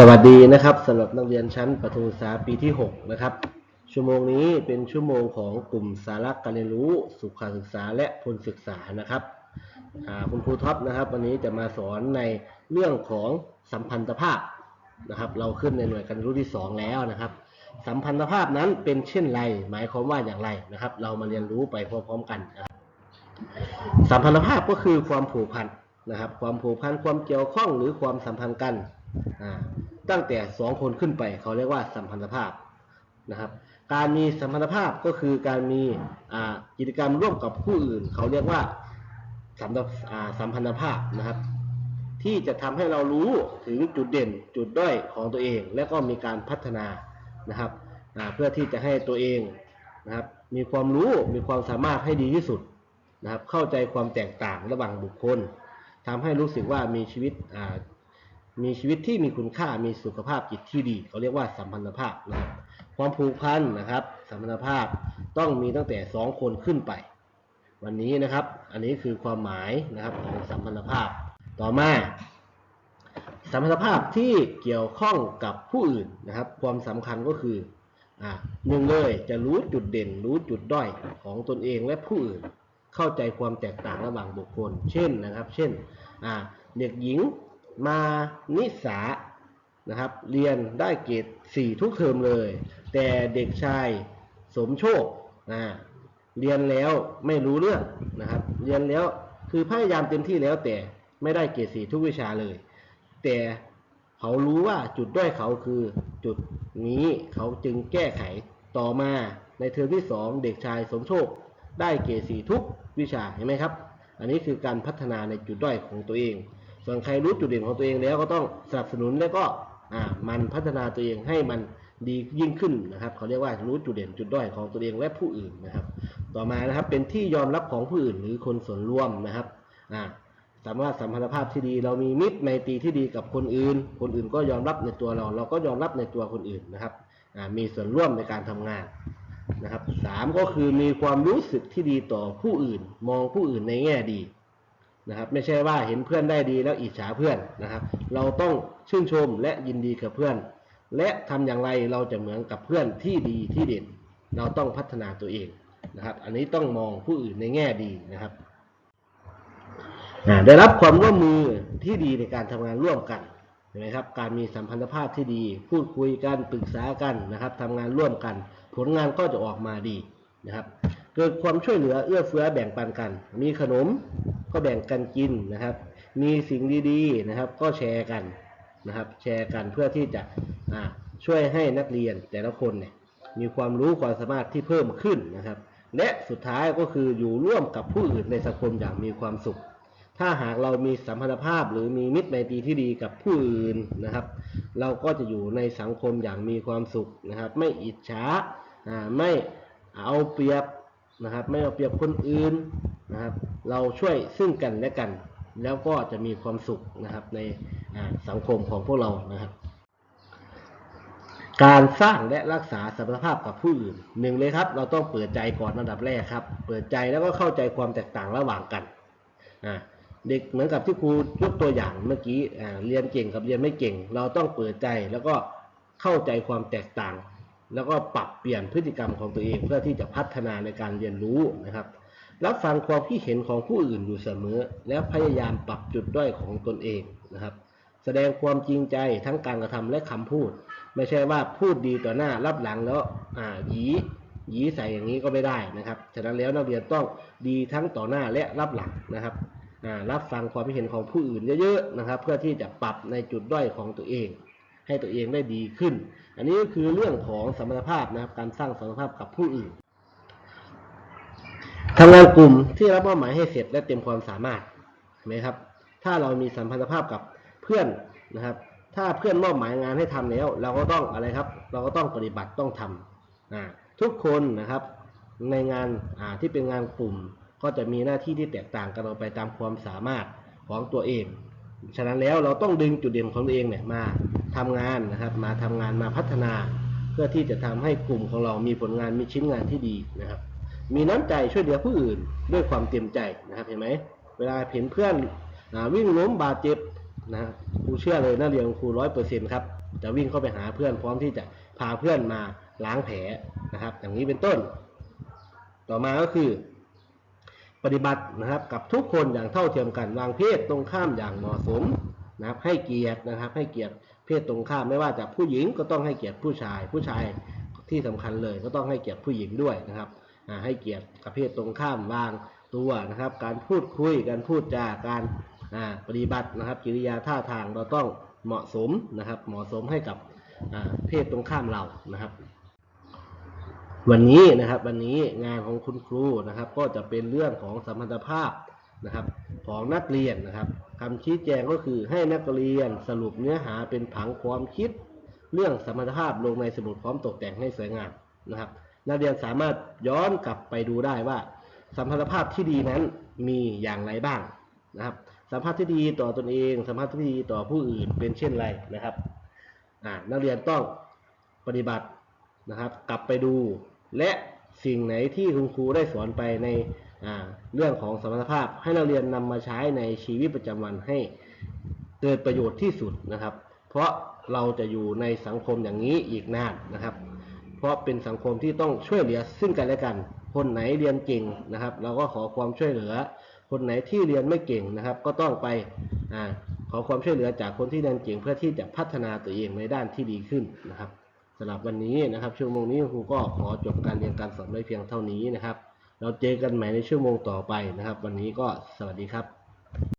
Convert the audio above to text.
สวัสดีนะครับสำหรับนักเรียนชั้นประถมศึกษาปีที่ 6 นะครับ ชั่วโมงนี้เป็นชั่วโมงของกลุ่มสาระการเรียนรู้ สุขศึกษาและพลศึกษานะครับคุณครูท็อปนะครับ วันนี้จะมาสอนในเรื่องของสัมพันธภาพนะครับ เราขึ้นในหน่วยการเรียนรู้ที่ 2 แล้วนะครับ สัมพันธภาพนั้นเป็นเช่นไร หมายความว่าอย่างไรนะครับ เรามาเรียนรู้ไปพร้อมๆกันนะครับสัมพันธภาพก็คือความผูกพันนะครับ ความผูกพันความเกี่ยวข้องหรือความสัมพันธ์กัน ตั้งแต่สองคนขึ้นไปเขาเรียกว่าสัมพันธภาพนะครับ การมีสัมพันธภาพก็คือการมีกิจกรรมร่วมกับผู้อื่น เขาเรียกว่าสัมพันธอ่าสัมพันธภาพนะครับ ที่จะทำให้เรารู้ถึงจุดเด่นจุดด้อยของตัวเอง และก็มีการพัฒนานะครับเพื่อที่จะให้ตัวเองนะครับมีความรู้มีความสามารถให้ดีที่สุดนะครับ เข้าใจความแตกต่างระหว่างบุคคลทำให้รู้สึกว่ามีชีวิตอ่า มีชีวิตที่มีคุณค่ามีสุขภาพจิตที่ดีเขาเรียกว่าสัมพันธภาพนะครับความผูกพันนะครับ สัมพันธภาพต้องมีตั้งแต่สองคนขึ้นไป วันนี้นะครับ อันนี้คือความหมายนะครับของสัมพันธภาพต่อมา สัมพันธภาพที่เกี่ยวข้องกับผู้อื่นนะครับ ความสำคัญก็คืออ่าหนึ่งเลยจะรู้จุดเด่น รู้จุดด้อยของตนเองและผู้อื่น เข้าใจความแตกต่างระหว่างบุคคล เช่นนะครับ เช่นอ่าเด็กหญิง มานิสานะครับ เรียนได้เกรด4 ทุกเทอมเลย แต่เด็กชายสมโชคอ่าเรียนแล้วไม่รู้เรื่องนะครับ เรียนแล้วคือพยายามเต็มที่แล้วแต่ไม่ได้เกรด4ทุกวิชาเลย แต่เขารู้ว่าจุดด้อยเขาคือจุดนี้เขาจึงแก้ไขต่อมาในเทอมที่ 2 เด็กชายสมโชค ได้เกรดสีทุกวิชาเห็นไหมครับ อันนี้คือการพัฒนาในจุดด้อยของตัวเอง ส่วนใครรู้จุดเด่นของตัวเองแล้วก็ต้องสนับสนุนแล้วก็มันพัฒนาตัวเองให้มันดียิ่งขึ้นนะครับเขาเรียกว่ารู้จุดเด่นจุดด้อยของตัวเองและผู้อื่นนะครับ ต่อมานะครับเป็นที่ยอมรับของผู้อื่นหรือคนส่วนร่วมนะครับสามารถสัมพันธภาพที่ดี เรามีมิตรในตีที่ดีกับคนอื่น คนอื่นก็ยอมรับในตัวเรา เราก็ยอมรับในตัวคนอื่นนะครับมีส่วนร่วมในการทำงานนะครับสามก็คือมีความรู้สึกที่ดีต่อผู้อื่น มองผู้อื่นในแง่ดี นะครับไม่ใช่ว่าเห็นเพื่อนได้ดีแล้วอิจฉาเพื่อนนะครับ เราต้องชื่นชมและยินดีกับเพื่อน และทำอย่างไรเราจะเหมือนกับเพื่อนที่ดีที่เด่น เราต้องพัฒนาตัวเองนะครับ อันนี้ต้องมองผู้อื่นในแง่ดีนะครับได้รับความร่วมมือที่ดีในการทำงานร่วมกันเห็นไหมครับการมีสัมพันธภาพที่ดี พูดคุยกันปรึกษากันนะครับทำงานร่วมกัน ผลงานก็จะออกมาดีนะครับ เกิดความช่วยเหลือเอื้อเฟื้อแบ่งปันกัน มีขนมก็แบ่งกันกินนะครับ มีสิ่งดีๆนะครับ ก็แชร์กันนะครับ แชร์กันเพื่อที่จะช่วยให้นักเรียนแต่ละคนเนี่ยมีความรู้ความสามารถที่เพิ่มขึ้นนะครับ และสุดท้ายก็คืออยู่ร่วมกับผู้อื่นในสังคมอย่างมีความสุข ถ้าหากเรามีสัมพันธภาพหรือมีมิตรในตรีที่ดีกับผู้อื่นนะครับ เราก็จะอยู่ในสังคมอย่างมีความสุขนะครับ ไม่อิจฉาไม่เอาเปรียบ นะครับ ไม่เอาเปรียบคนอื่นนะครับ เราช่วยซึ่งกันและกัน แล้วก็จะมีความสุขนะครับในสังคมของพวกเรานะครับ การสร้างและรักษาสมรรถภาพกับผู้อื่นหนึ่งเลยครับ เราต้องเปิดใจก่อนอันดับแรกครับ เปิดใจแล้วก็เข้าใจความแตกต่างระหว่างกันอ่าเด็กเหมือนกับที่ครูยกตัวอย่างเมื่อกี้เรียนเก่งกับเรียนไม่เก่ง เราต้องเปิดใจแล้วก็เข้าใจความแตกต่าง แล้วก็ปรับเปลี่ยนพฤติกรรมของตัวเองเพื่อที่จะพัฒนาในการเรียนรู้นะครับ รับฟังความคิดเห็นของผู้อื่นอยู่เสมอ แล้วพยายามปรับจุดด้อยของตนเองนะครับ แสดงความจริงใจทั้งการกระทำและคำพูด ไม่ใช่ว่าพูดดีต่อหน้ารับหลังแล้วอ่าหยีหยีใส่อย่างนี้ก็ไม่ได้นะครับฉะนั้นแล้วนักเรียนต้องดีทั้งต่อหน้าและรับหลังนะครับอ่ารับฟังความคิดเห็นของผู้อื่นเยอะๆนะครับ เพื่อที่จะปรับในจุดด้อยของตัวเอง ให้ตัวเองได้ดีขึ้น อันนี้ก็คือเรื่องของสมรรถภาพนะครับ การสร้างสมรรถภาพกับผู้อื่นทำงานกลุ่มที่รับมอบหมายให้เสร็จและเต็มความสามารถเห็นไหมครับ ถ้าเรามีสัมพันธภาพกับเพื่อนนะครับ ถ้าเพื่อนมอบหมายงานให้ทำแล้ว เราก็ต้องอะไรครับ เราก็ต้องปฏิบัติต้องทำอ่าทุกคนนะครับในงานที่เป็นงานกลุ่มก็จะมีหน้าที่ที่แตกต่างกันออกไปตามความสามารถของตัวเอง ฉะนั้นแล้วเราต้องดึงจุดเด่นของตัวเองเนี่ยมาทำงานนะครับ มาทำงานมาพัฒนา เพื่อที่จะทำให้กลุ่มของเรามีผลงานมีชิ้นงานที่ดีนะครับ มีน้ำใจช่วยเหลือผู้อื่นด้วยความเต็มใจนะครับเห็นไหมเวลาเห็นเพื่อนอวิ่งล้มบาดเจ็บนะครูเชื่อเลยนักเรียนครูร้อยเปอร์เซ็นต์ครับจะวิ่งเข้าไปหาเพื่อนพร้อมที่จะพาเพื่อนมาล้างแผลนะครับ อย่างนี้เป็นต้น ต่อมาก็คือ ปฏิบัตินะครับ กับทุกคนอย่างเท่าเทียมกันวางเพศตรงข้ามอย่างเหมาะสมนะครับ ให้เกียรตินะครับ ให้เกียรติเพศตรงข้ามไม่ว่าจะผู้หญิงก็ต้องให้เกียรติผู้ชาย ผู้ชายที่สำคัญเลยก็ต้องให้เกียรติผู้หญิงด้วยนะครับให้เกียรติกับเพศตรงข้ามวางตัวนะครับ การพูดคุยการพูดจาการปฏิบัตินะครับกิริยาท่าทางเราต้องเหมาะสมนะครับ เหมาะสมให้กับเพศตรงข้ามเรานะครับ วันนี้นะครับวันนี้งานของคุณครูนะครับก็จะเป็นเรื่องของสมรรถภาพนะครับ ของนักเรียนนะครับคำชี้แจงก็คือให้นักเรียนสรุปเนื้อหาเป็นผังความคิด เรื่องสมรรถภาพลงในสมุดพร้อมตกแต่งให้สวยงามนะครับ นักเรียนสามารถย้อนกลับไปดูได้ว่า สัมพันธภาพที่ดีนั้นมีอย่างไรบ้างนะครับ สัมพันธ์ที่ดีต่อตนเอง สัมพันธ์ที่ดีต่อผู้อื่นเป็นเช่นไรนะครับนักเรียนต้องปฏิบัตินะครับ กลับไปดู และสิ่งไหนที่คุณครูได้สอนไปในเรื่องของสมรรถภาพ ให้นักเรียนนำมาใช้ในชีวิตประจำวันให้เกิดประโยชน์ที่สุดนะครับ เพราะเราจะอยู่ในสังคมอย่างนี้อีกนานนะครับ เพราะเป็นสังคมที่ต้องช่วยเหลือซึ่งกันและกัน คนไหนเรียนเก่งนะครับ เราก็ขอความช่วยเหลือ คนไหนที่เรียนไม่เก่งนะครับ ก็ต้องไปอขอความช่วยเหลือจากคนที่เรียนเก่งเพื่อที่จะพัฒนาตัวเองในด้านที่ดีขึ้นนะครับ สำหรับวันนี้นะครับ ชั่วโมงนี้ครูก็ขอจบการเรียนการสอนไว้เพียงเท่านี้นะครับ เราเจอกันใหม่ในชั่วโมงต่อไปนะครับ วันนี้ก็สวัสดีครับ